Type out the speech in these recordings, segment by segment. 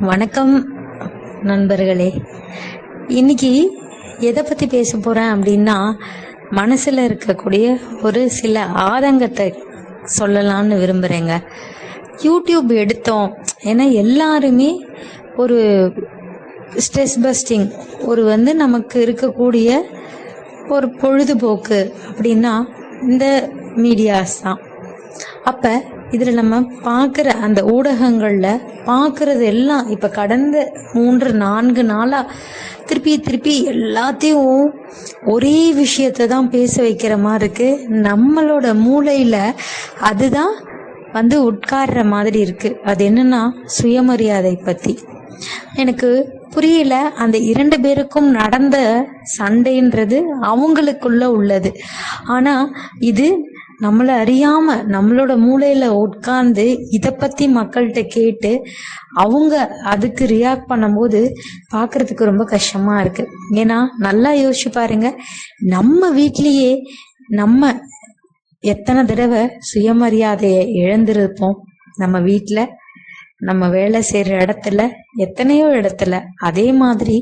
வணக்கம் நண்பர்களே. இன்னைக்கு எதை பற்றி பேச போகிறேன் அப்படின்னா மனசில் இருக்கக்கூடிய ஒரு சில ஆதங்கத்தை சொல்லலாம்னு விரும்புகிறேங்க யூடியூப் எடுத்தோம். ஏன்னா எல்லாருமே ஒரு ஸ்ட்ரெஸ் பஸ்டிங் ஒரு வந்து நமக்கு இருக்கக்கூடிய ஒரு பொழுதுபோக்கு அப்படின்னா இந்த மீடியாஸ் தான். அப்போ இதில் நம்ம பார்க்குற அந்த ஊடகங்களில் பார்க்குறது எல்லாம் இப்போ கடந்த மூன்று நான்கு நாளாக திருப்பி திருப்பி எல்லாத்தையும் ஒரே விஷயத்தை தான் பேச வைக்கிற மாதிரி இருக்குது நம்மளோட மூளையில் அதுதான் வந்து உட்கார்ற மாதிரி இருக்குது அது என்னன்னா சுயமரியாதை பற்றி எனக்கு புரியல அந்த இரண்டு பேருக்கும் நடந்த சண்டைன்றது அவங்களுக்குள்ள உள்ளது. ஆனா இது நம்மளை அறியாம நம்மளோட மூளையில உட்கார்ந்து இதை பத்தி மக்கள்கிட்ட கேட்டு அவங்க அதுக்கு ரியாக்ட் பண்ணும்போது பார்க்கிறதுக்கு ரொம்ப கஷ்டமா இருக்கு. ஏன்னா நல்லா யோசிச்சு பாருங்க நம்ம வீட்லயே நம்ம எத்தனை தடவை சுயமரியாதையை இழந்திருப்போம்? நம்ம வீட்டில் நம்ம வேலை செய்கிற இடத்துல எத்தனையோ இடத்துல. அதே மாதிரி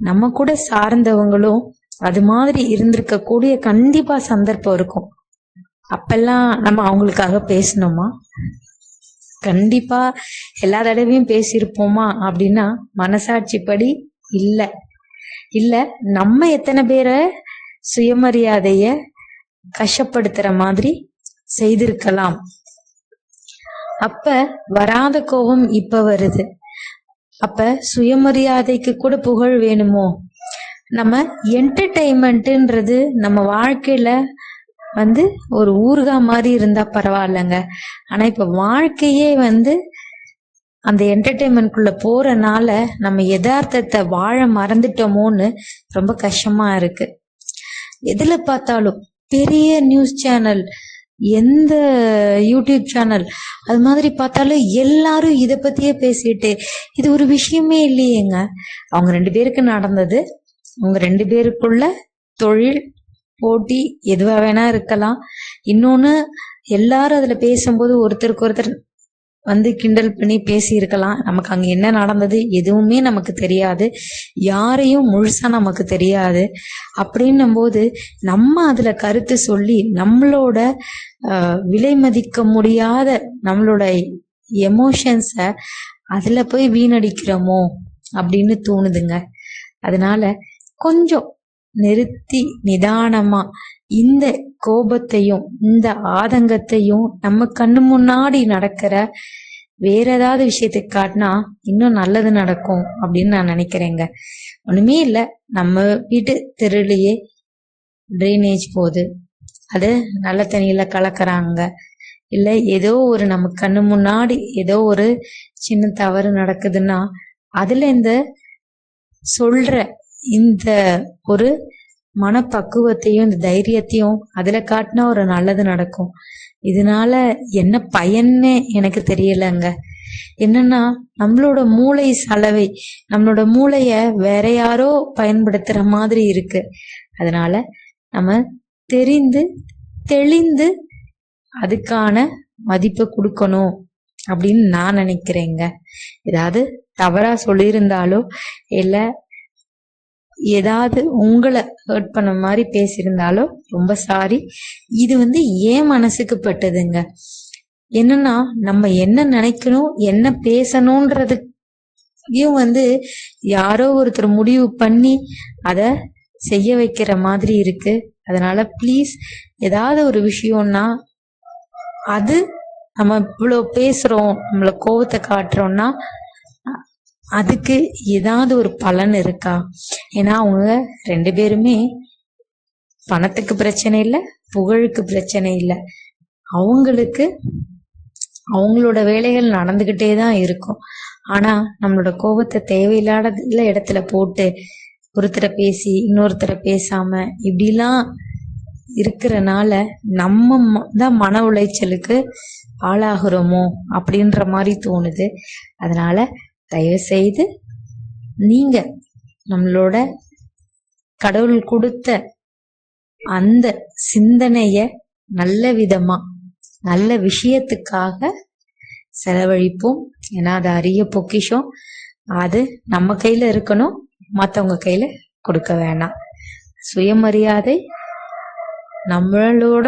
நம்ம கூட சார்ந்தவங்களும் அது மாதிரி இருந்திருக்க கூடிய கண்டிப்பா சந்தர்ப்பம் இருக்கும். அப்பெல்லாம் நம்ம அவங்களுக்காக பேசணுமா கண்டிப்பா எல்லா தடவையும் பேசியிருப்போமா அப்படின்னா மனசாட்சிப்படி இல்லை. இல்ல நம்ம எத்தனை பேரை சுயமரியாதைய கஷ்டப்படுத்துற மாதிரி செய்திருக்கலாம். அப்ப வராத கோபம் இப்ப வருது. அப்ப சுயமரியாதைக்கு கூட புகழ் வேணுமோ? நம்ம என்டர்டெயின்மெண்ட்ன்றது நம்ம வாழ்க்கையில வந்து ஒரு ஊர்கா மாதிரி இருந்தா பரவாயில்லைங்க. ஆனா இப்ப வாழ்க்கையே வந்து அந்த என்டர்டெயின்மெண்ட்குள்ள போறனால நம்ம யதார்த்தத்தை வாழ மறந்துட்டோமோன்னு ரொம்ப கஷ்டமா இருக்கு. எதுல பார்த்தாலும் பெரிய நியூஸ் சேனல் எந்த யூடியூப் சேனல் அது மாதிரி பார்த்தாலும் எல்லாரும் இதை பத்தியே பேசிட்டு இது ஒரு விஷயமே இல்லையேங்க. அவங்க ரெண்டு பேருக்கு நடந்தது அவங்க ரெண்டு பேருக்குள்ள தொழில் போட்டி எதுவாக வேணா இருக்கலாம். இன்னொன்று எல்லாரும் அதில் பேசும்போது ஒருத்தருக்கு ஒருத்தர் வந்து கிண்டல் பண்ணி பேசியிருக்கலாம் நமக்கு அங்கே என்ன நடந்தது எதுவுமே நமக்கு தெரியாது. யாரையும் முழுசாக நமக்கு தெரியாது. அப்படின்னும் போது நம்ம அதில் கருத்து சொல்லி நம்மளோட விலை மதிக்க முடியாத நம்மளோட எமோஷன்ஸை அதில் போய் வீணடிக்கிறோமோ அப்படின்னு தோணுதுங்க. அதனால கொஞ்சம் நிறுத்தி நிதானமா இந்த கோபத்தையும் இந்த ஆதங்கத்தையும் நம்ம கண்ணு முன்னாடி நடக்கிற வேற ஏதாவது விஷயத்துக்கு காட்டினா இன்னும் நல்லது நடக்கும் அப்படின்னு நான் நினைக்கிறேங்க. ஒண்ணுமே இல்லை. நம்ம வீட்டு தெருலையே ட்ரைனேஜ் போகுது. அது நல்ல தண்ணியில கலக்குறாங்க. இல்ல ஏதோ ஒரு நம்ம கண்ணு முன்னாடி ஏதோ ஒரு சின்ன தவறு நடக்குதுன்னா அதுல இந்த சொல்ற இந்த ஒரு மனப்பக்குவத்தையும் இந்த தைரியத்தையும் அதுல காட்டினா ஒரு நல்லது நடக்கும். இதனால என்ன பயன்னு எனக்கு தெரியலங்க. என்னன்னா நம்மளோட மூளை சலவை நம்மளோட மூளைய வேற யாரோ பயன்படுத்துற மாதிரி இருக்கு. அதனால நம்ம தெரிந்து தெளிந்து அதுக்கான மதிப்பை கொடுக்கணும் அப்படின்னு நான் நினைக்கிறேங்க. ஏதாவது தவறா சொல்லியிருந்தாலோ இல்ல ஏதாவது உங்களை ஹர்ட் பண்ண மாதிரி பேசியிருந்தாலோ ரொம்ப சாரி இது வந்து ஏன் மனசுக்கு பட்டதுங்க? என்னன்னா நம்ம என்ன நினைக்கணும் என்ன பேசணுன்றதுயும் வந்து யாரோ ஒருத்தர் முடிவு பண்ணி அதை செய்ய வைக்கிற மாதிரி இருக்கு. அதனால ப்ளீஸ் ஏதாவது ஒரு விஷயம்னா அது நம்ம இவ்வளோ பேசுறோம் நம்மள கோபத்தை காட்டுறோம்னா அதுக்கு ஏதாவது ஒரு பலன் இருக்கா? ஏன்னா அவங்க ரெண்டு பேருமே பணத்துக்கு பிரச்சனை இல்லை புகழுக்கு பிரச்சனை இல்லை. அவங்களுக்கு அவங்களோட வேலைகள் நடந்துகிட்டே தான் இருக்கும். ஆனா நம்மளோட கோபத்தை தேவையில்லாத இடத்துல போட்டு ஒருத்தரை பேசி இன்னொருத்தரை பேசாம இப்படிலாம் இருக்கிறனால நம்ம ம- தான் மன உளைச்சலுக்கு ஆளாகிறோமோ அப்படின்ற மாதிரி தோணுது. அதனால தயவுசெய்து நீங்கள் நீங்க நம்மளோட கடவுள் கொடுத்த அந்த சிந்தனைய நல்ல விதமா நல்ல விஷயத்துக்காக செலவழிப்போம். ஏன்னா அது அரிய பொக்கிஷம். அது நம்ம கையில இருக்கணும். மற்றவங்க கையில கொடுக்க வேணாம். சுயமரியாதை நம்மளோட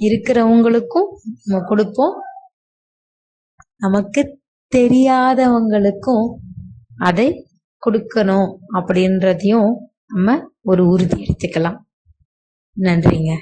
இருக்கிறவங்களுக்கும் நம்ம கொடுப்போம். நமக்கு தெரியாதவங்களுக்கும் அதை கொடுக்கணும் அப்படின்றதையும் நம்ம ஒரு உறுதி எடுத்துக்கலாம். நன்றிங்க.